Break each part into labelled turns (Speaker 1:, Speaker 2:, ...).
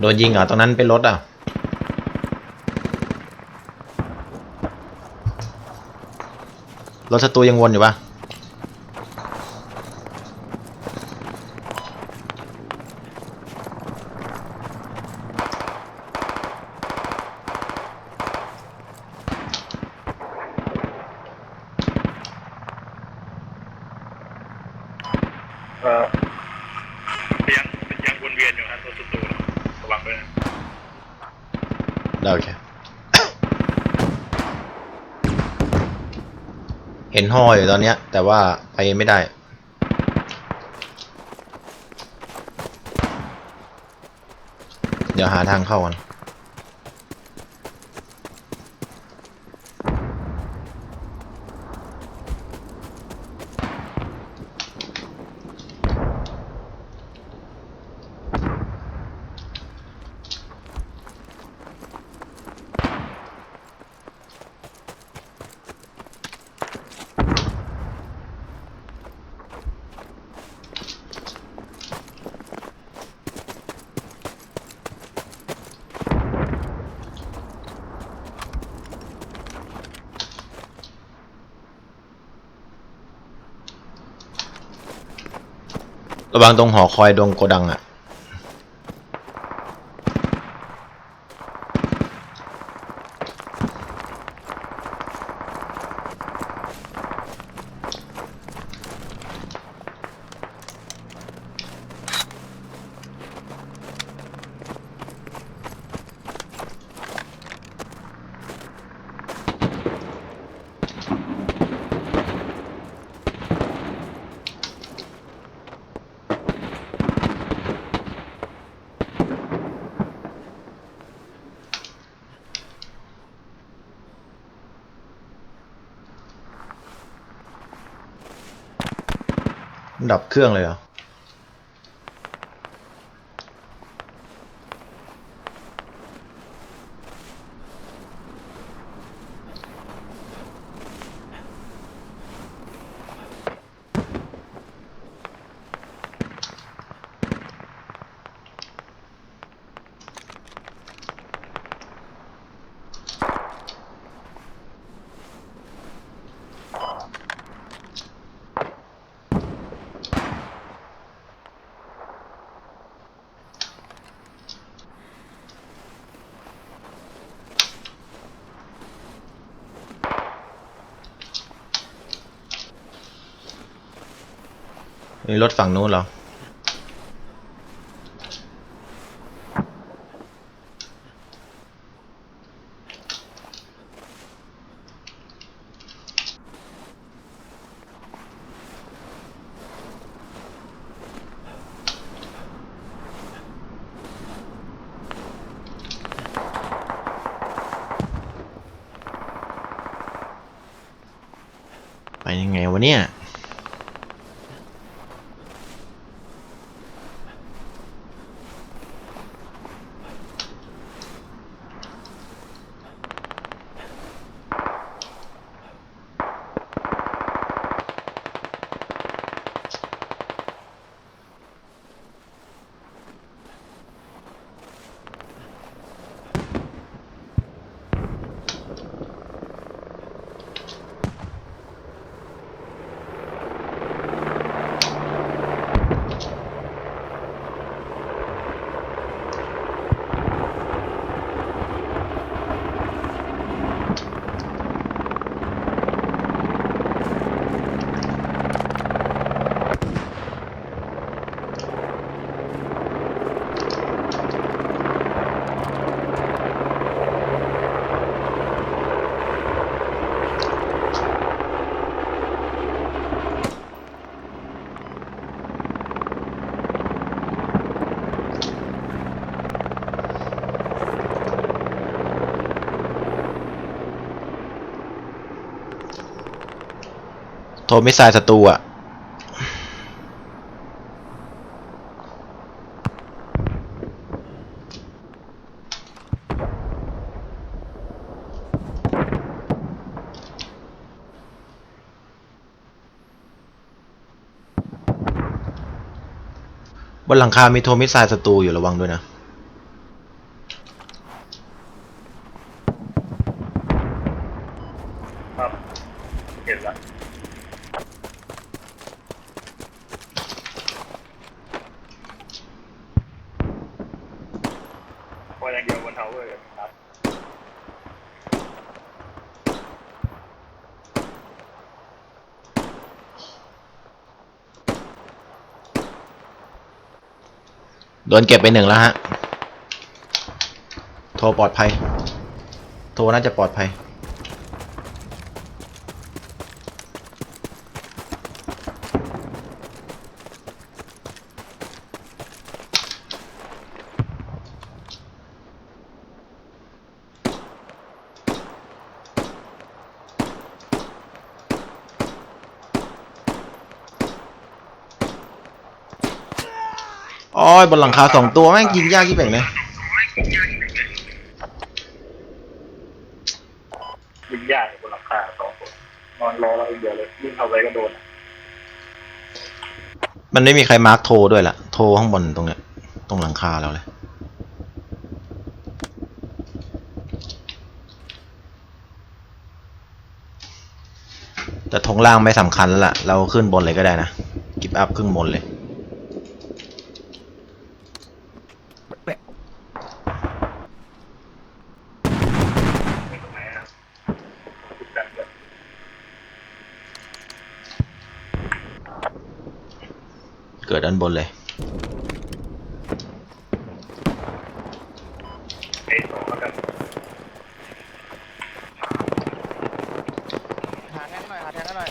Speaker 1: โดนยิงเหรอตรงนั้นเป็นรถอะรถศัตรูยังวนอยู่ปะ
Speaker 2: เออยังยังวนเวียนอยู่นะตัวสุดตัวระวังด้วยนะ
Speaker 1: ได้โอเค เห็นห้ออยู่ตอนเนี้ย แต่ว่าไปไม่ได้ เดี๋ยวหาทางเข้าก่อน ระวังตรงหอคอยดงโกดังอะ ดับเครื่องเลยเหรอ มีรถฝั่งนู้นเหรอ ไปยังไงวะเนี่ย โทรมิสไซล์ศัตรูอะบนหลังคา มีโทมิสไซล์ศัตรูอยู่ระวังด้วยนะ
Speaker 2: ครับ เห็นแล้ว เดียวบนทาเวอร์ครับ
Speaker 1: โดนเก็บไปหนึ่งแล้วฮะ โทรปลอดภัย โทรน่าจะปลอดภัย บนหลังคาสองตัวแม่งยิงยากที่เป่งเลย
Speaker 2: ยิงยากบนหลังคาสองคนนอนรอเราอีกเดียวเลยวิ่งเข้าไปก็โดน
Speaker 1: มันไม่มีใครมาร์กโทรด้วยล่ะ โทรข้างบนตรงเนี้ย ตรงหลังคาเราเลยแต่ทงล่างไม่สำคัญแล้วล่ะ เราขึ้นบนเลยก็ได้นะ กิฟอัพครึ่งบนเลย
Speaker 2: ไม่ตรงไหนนะติดกันเลย
Speaker 1: เกิดด้านบนเลย
Speaker 2: ไอ้สองแล้วกัน
Speaker 3: หาแทงหน่อยหาแทงหน่อย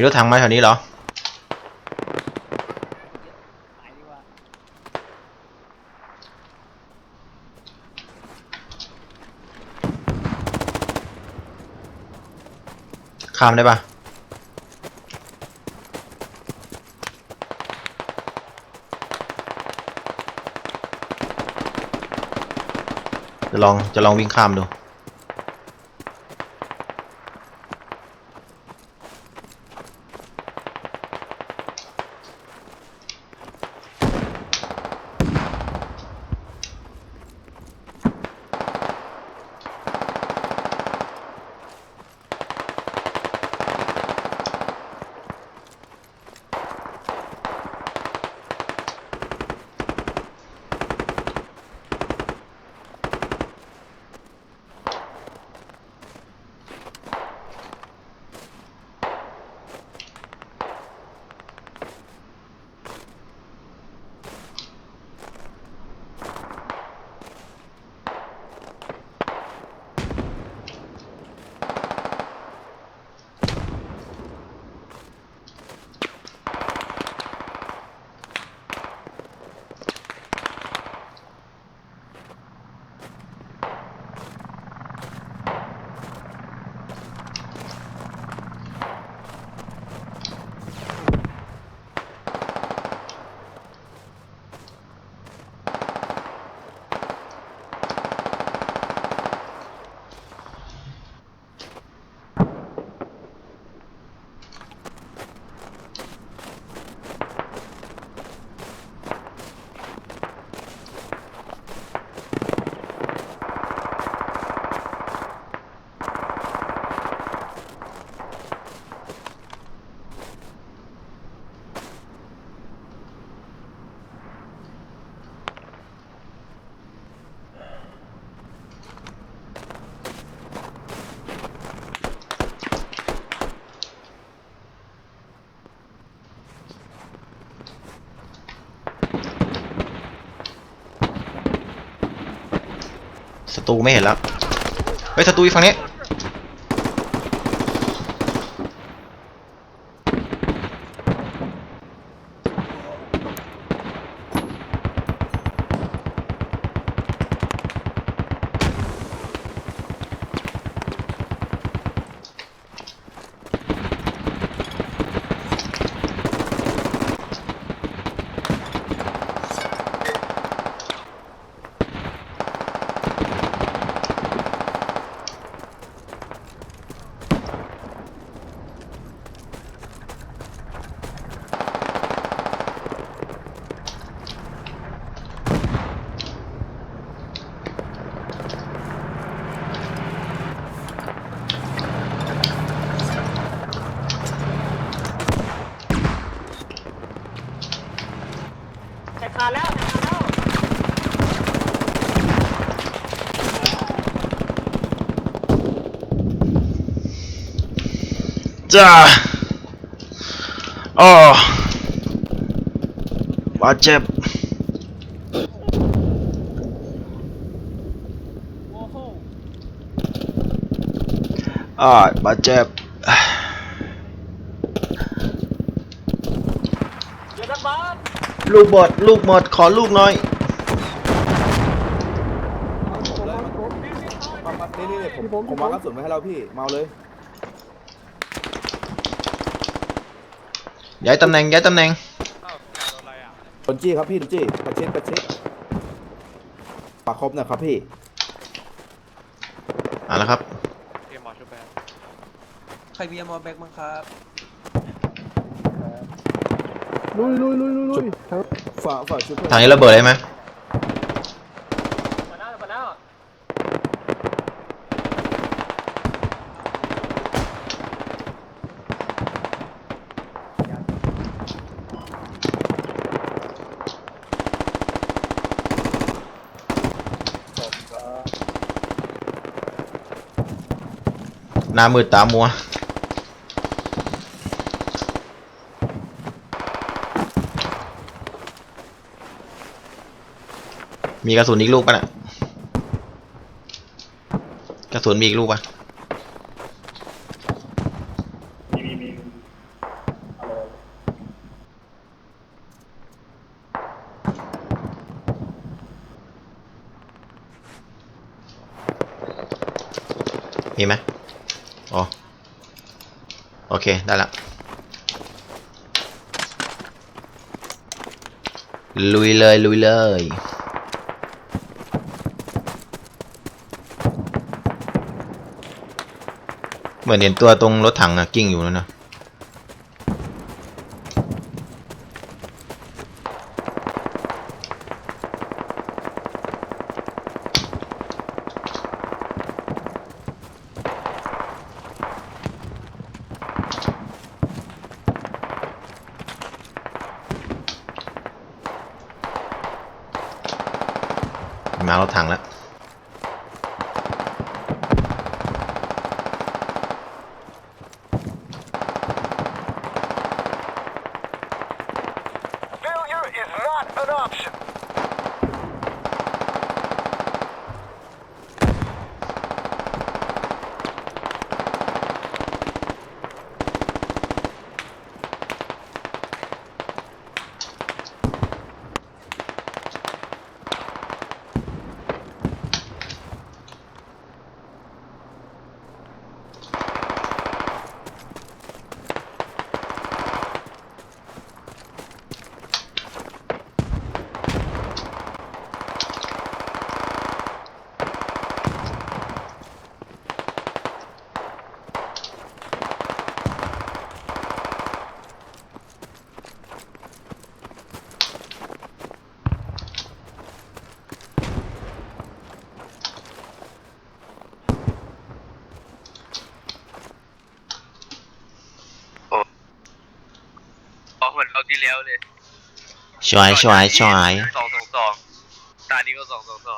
Speaker 1: มีรถถังมาแถวนี้เหรอ ข้ามได้ปะจะลองจะลองวิ่งข้ามดู ศัตรูไม่เห็นแล้ว เฮ้ยศัตรูอยู่ฝั่งนี้
Speaker 3: จ้า
Speaker 1: อ๋อบาดเจ็บ
Speaker 3: อ่า
Speaker 1: บาดเจ็บลูกบดลูกหมดขอลูกหน่อย
Speaker 4: นี่นี่ผมผมวางกระสุนไว้ให้เราพี่ เมาเลย
Speaker 1: ย้ายตำแหน่งย้ายตำแหน่ง
Speaker 4: โดนจี้ครับพี่โดนจี้ประชิดประชิดปากครบนะครับพี่
Speaker 1: เอ่าละครับ
Speaker 5: ใครมีอมอแบ็กมั้งครับ
Speaker 4: ลุยลุยลุยลุยลุยฝ่าฝ่าชุดเพื่อน
Speaker 1: ทางนี้ระเบิดได้ไหม
Speaker 3: มาแล้วมาแล้ว
Speaker 1: หน้ามืดตามัว มีกระสุนอีกลูกป่ะน่ะกระสุนมีอีกลูกป่ะ
Speaker 2: มีมีมี
Speaker 1: มีไหม โอเค ได้ละ ลุยเลย ลุยเลย เหมือนเห็นตัวตรงรถถังอะกิ้งอยู่นั่นนะ มารถถังแล้ว
Speaker 6: Failure is not an option.
Speaker 5: อ๋ อเหมือนเราที่แล้วเลย
Speaker 1: ช่วยช่วยช่วย
Speaker 5: สองสองสองตานี้ก็สองสองสอง